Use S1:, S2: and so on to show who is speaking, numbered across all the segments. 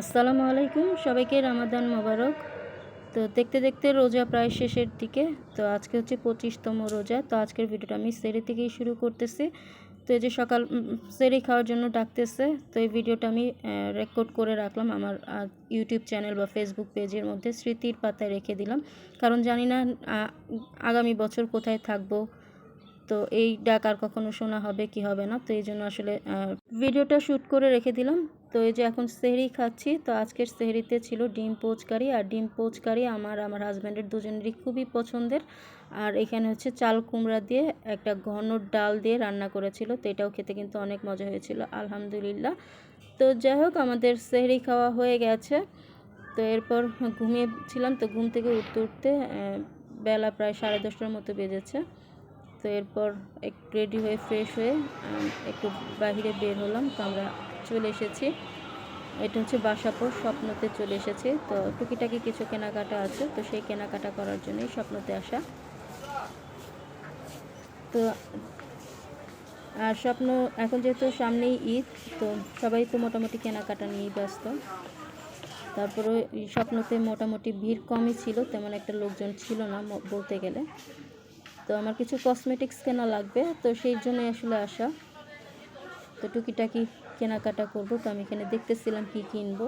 S1: আসসালামু আলাইকুম, সবাইকে রামাদান মোবারক। তো দেখতে দেখতে রোজা প্রায় শেষের দিকে, তো আজকে হচ্ছে পঁচিশতম রোজা। তো আজকের ভিডিওটা আমি সেরি থেকেই শুরু করতেছি। তো এই যে সকাল সেরে খাওয়ার জন্য ডাকতেছে, তো এই ভিডিওটা আমি রেকর্ড করে রাখলাম আমার ইউটিউব চ্যানেল বা ফেসবুক পেজের মধ্যে, স্মৃতির পাতায় রেখে দিলাম। কারণ জানি না আগামী বছর কোথায় থাকব। তো এই ডাক আর কখনো শোনা হবে কি হবে না, তো এই জন্য আসলে ভিডিওটা শ্যুট করে রেখে দিলাম। তো এই যে এখন সেহরি খাচ্ছি, তো আজকের সেহরিতে ছিল ডিম পোচকারি। আর ডিম পোচকারি আমার আমার হাজব্যান্ডের দুজনেরই খুবই পছন্দের। আর এখানে হচ্ছে চাল কুমড়া দিয়ে একটা ঘন ডাল দিয়ে রান্না করেছিল। তো এটাও খেতে কিন্তু অনেক মজা হয়েছিল, আলহামদুলিল্লাহ। তো যাই হোক, আমাদের সেহরি খাওয়া হয়ে গেছে। তো এরপর ঘুমিয়েছিলাম, তো ঘুম থেকে উঠতে উঠতে বেলা প্রায় সাড়ে দশটার মতো বেজেছে। তো এরপর একটু রেডি হয়ে ফ্রেশ হয়ে একটু বাইরে বের হলাম। তো আমরা চলে এসেছি। এটা হচ্ছে বাসাপুর, স্বপ্নতে চলে এসেছি। তো টুকিটাকি কিছু কেনাকাটা আছে, তো সেই কেনাকাটা করার জন্যই স্বপ্নতে আসা। তো আর স্বপ্ন, এখন যেহেতু সামনেই ঈদ, তো সবাই তো মোটামুটি কেনাকাটা নিয়েই ব্যস্ত। তারপরে স্বপ্নতে মোটামুটি ভিড় কমই ছিল, তেমন একটা লোকজন ছিল না বলতে গেলে। তো আমার কিছু কসমেটিক্স কেনা লাগবে, তো সেই জন্যই আসলে আসা। তো টুকিটাকি কেনাকাটা করব। তো আমি এখানে দেখতেছিলাম কি কিনবো।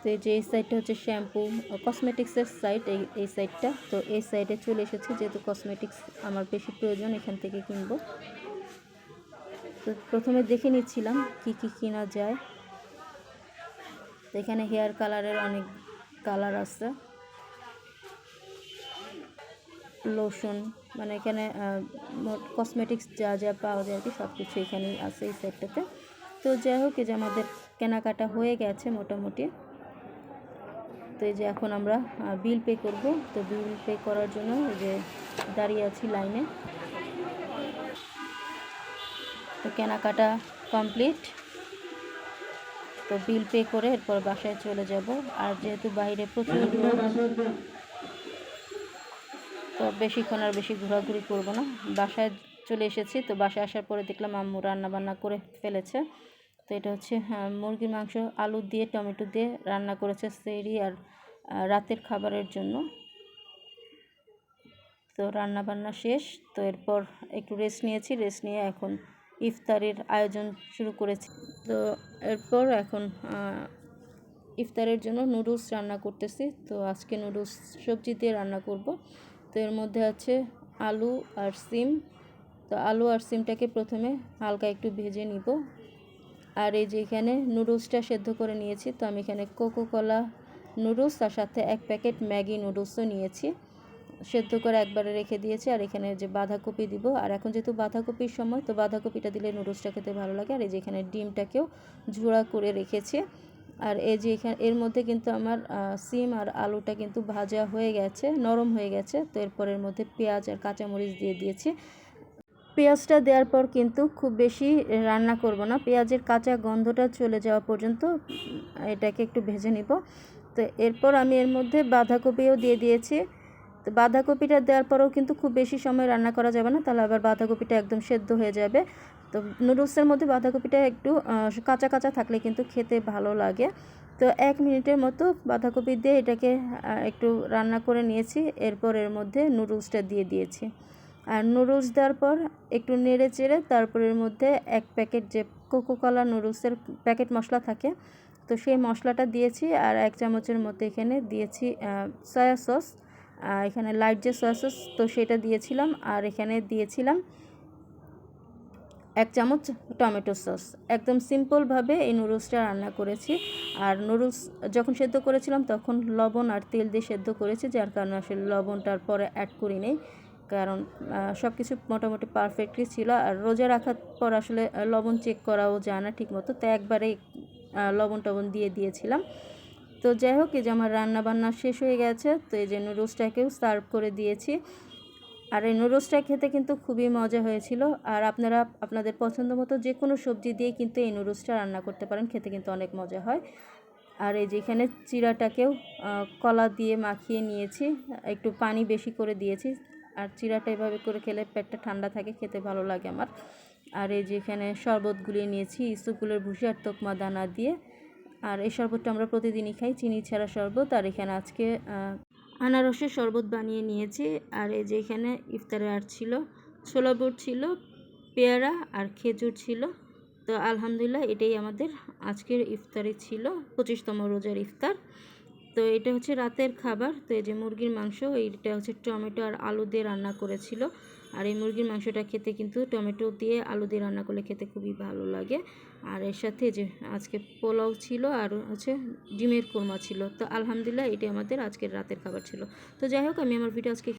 S1: তো এই যে এই সাইডটা হচ্ছে শ্যাম্পু কসমেটিক্সের সাইড এই এই সাইডটা তো এই সাইডে চলে এসেছে, যেহেতু কসমেটিক্স আমার বেশি প্রয়োজন, এখান থেকে কিনবো। তো প্রথমে দেখে নিচ্ছিলাম কি কি কেনা যায়। তো এখানে হেয়ার কালারের অনেক কালার আছে। লোশন মানে এখানে কসমেটিক্স যা যা পাওয়া যায় আর কি সব কিছু এখানেই আছে এই সাইডটাতে তো যাই হোক, এই যে আমাদের কেনাকাটা হয়ে গেছে মোটামুটি। তো এই যে এখন আমরা বিল পে করব। তো বিল পে করার জন্য এই যে দাঁড়িয়ে আছি লাইনে। তো কেনাকাটা কমপ্লিট তো বিল পে করে এরপর বাসায় চলে যাব। আর যেহেতু বাইরে প্রচুর তো বেশিক্ষণ আর বেশি ঘোরাঘুরি করব না। বাসায় চলে এসেছি, তো বাসায় আসার পরে দেখলাম আম্মু রান্না বান্না করে ফেলেছে। তো এটা হচ্ছে মুরগির মাংস, আলু দিয়ে, টমেটো দিয়ে রান্না করেছে সেরি আর রাতের খাবারের জন্য। তো রান্না বান্না শেষ, তো এরপর একটু রেস্ট নিয়েছি রেস্ট নিয়ে এখন ইফতারের আয়োজন শুরু করেছি। তো এরপর এখন ইফতারের জন্য নুডলস রান্না করতেছি। তো আজকে নুডলস সবজি দিয়ে রান্না করব। এর মধ্যে আছে আলু আর সিম। তো আলু আর সিমটাকে প্রথমে হালকা একটু ভেজে নিব। আর এই যে এখানে নুডলসটা সেদ্ধ করে নিয়েছি, তো আমি এখানে কোকো কলা নুডলস তার সাথে এক প্যাকেট ম্যাগি নুডলসও নিয়েছি। সেদ্ধ করে একবারে রেখে দিয়েছি, আর এখানে যে বাঁধাকপি দিব। আর এখন যেহেতু বাঁধাকপির সময়, তো বাঁধাকপিটা দিলে নুডলসটা খেতে ভালো লাগে। আর এই যে এখানে ডিমটাকেও ঝোড়া করে রেখেছি। আর এই যে এখানে, এর মধ্যে কিন্তু আমার সিম আর আলুটা কিন্তু ভাজা হয়ে গেছে, নরম হয়ে গেছে। তো এরপর এর মধ্যে পেঁয়াজ আর কাঁচামরিচ দিয়ে দিয়েছি। পেঁয়াজটা দেওয়ার পর কিন্তু খুব বেশি রান্না করব না। পেঁয়াজের কাঁচা গন্ধটা চলে যাওয়া পর্যন্ত এটাকে একটু ভেজে নিব। তো এরপর আমি এর মধ্যে বাঁধাকপিও দিয়ে দিয়েছি। তো বাঁধাকপিটা দেওয়ার পরেও কিন্তু খুব বেশি সময় রান্না করা যাবে না, তাহলে আবার বাঁধাকপিটা একদম সেদ্ধ হয়ে যাবে। তো নুডলসের মধ্যে বাঁধাকপিটা একটু কাঁচা কাঁচা থাকলে কিন্তু খেতে ভালো লাগে। তো এক মিনিটের মতো বাঁধাকপি দিয়ে এটাকে একটু রান্না করে নিয়েছি, এরপর এর মধ্যে নুডলসটা দিয়ে দিয়েছি। আর নুডলস দেওয়ার পর একটু নেড়ে চেড়ে তারপর এর মধ্যে এক প্যাকেট যে কোকো কলা নুডলসের প্যাকেট মশলা থাকে, তো সেই মশলাটা দিয়েছি। আর এক চামচের মতো এখানে দিয়েছি সয়া সস। এখানে লাইট যে সয়া সস তো সেটা দিয়েছিলাম। আর এখানে দিয়েছিলাম এক চামচ টমেটো সস একদম সিম্পলভাবে এই নুডলসটা রান্না করেছি। আর নুডলস যখন সেদ্ধ করেছিলাম, তখন লবণ আর তেল দিয়ে সেদ্ধ করেছি, যার কারণে আসলে লবণটার পরে অ্যাড করি নেই। কারণ সব কিছু মোটামুটি পারফেক্টলি ছিল। আর রোজা রাখার পর আসলে লবণ চেক করাও যায় না ঠিকমতো। তো একবারেই লবণ টবণ দিয়ে দিয়েছিলাম। তো যাই হোক, এই যে আমার রান্না বান্না শেষ হয়ে গেছে, তো এই যে নুডলসটাকেও সার্ভ করে দিয়েছি। আর এই নুডলসটা খেতে কিন্তু খুবই মজা হয়েছিল। আর আপনারা, আপনাদের পছন্দ মতো যে কোনো সবজি দিয়ে কিন্তু এই নুডলসটা রান্না করতে পারেন, খেতে কিন্তু অনেক মজা হয়। আর এই যে এখানে চিড়াটাকেও কলা দিয়ে মাখিয়ে নিয়েছি, একটু পানি বেশি করে দিয়েছি। আর চিড়াটা এভাবে করে খেলে পেটটা ঠান্ডা থাকে, খেতে ভালো লাগে আমার। আর এই যে এখানে শরবত গুলিয়ে নিয়েছি ইসুকুলের ভুষি আর তোকমা দানা দিয়ে। আর এই শরবতটা আমরা প্রতিদিনই খাই, চিনি ছাড়া শরবত। আর এখানে আজকে আনারসের শরবত বানিয়ে নিয়েছি। আর এই যে এখানে ইফতারে আর ছিল, ছোলা বুট ছিল, পেয়ারা আর খেজুর ছিল। তো আলহামদুলিল্লাহ এটাই আমাদের আজকের ইফতারি ছিল, পঁচিশতম রোজার ইফতার। তো এটা হচ্ছে রাতের খাবার। তো এই যে মুরগির মাংস, এইটা হচ্ছে টমেটো আর আলু দিয়ে রান্না করেছিল। আর এই মুরগির মাংসটা খেতে কিন্তু টমেটো দিয়ে আলু দিয়ে রান্না করলে খেতে খুবই ভালো লাগে। আর এর সাথে যে আজকে পোলাও ছিল আর হচ্ছে ডিমের কোরমা ছিল। তো আলহামদুলিল্লাহ এটি আমাদের আজকের রাতের খাবার ছিল। তো যাই হোক, আমি আমার ভিডিও আজকে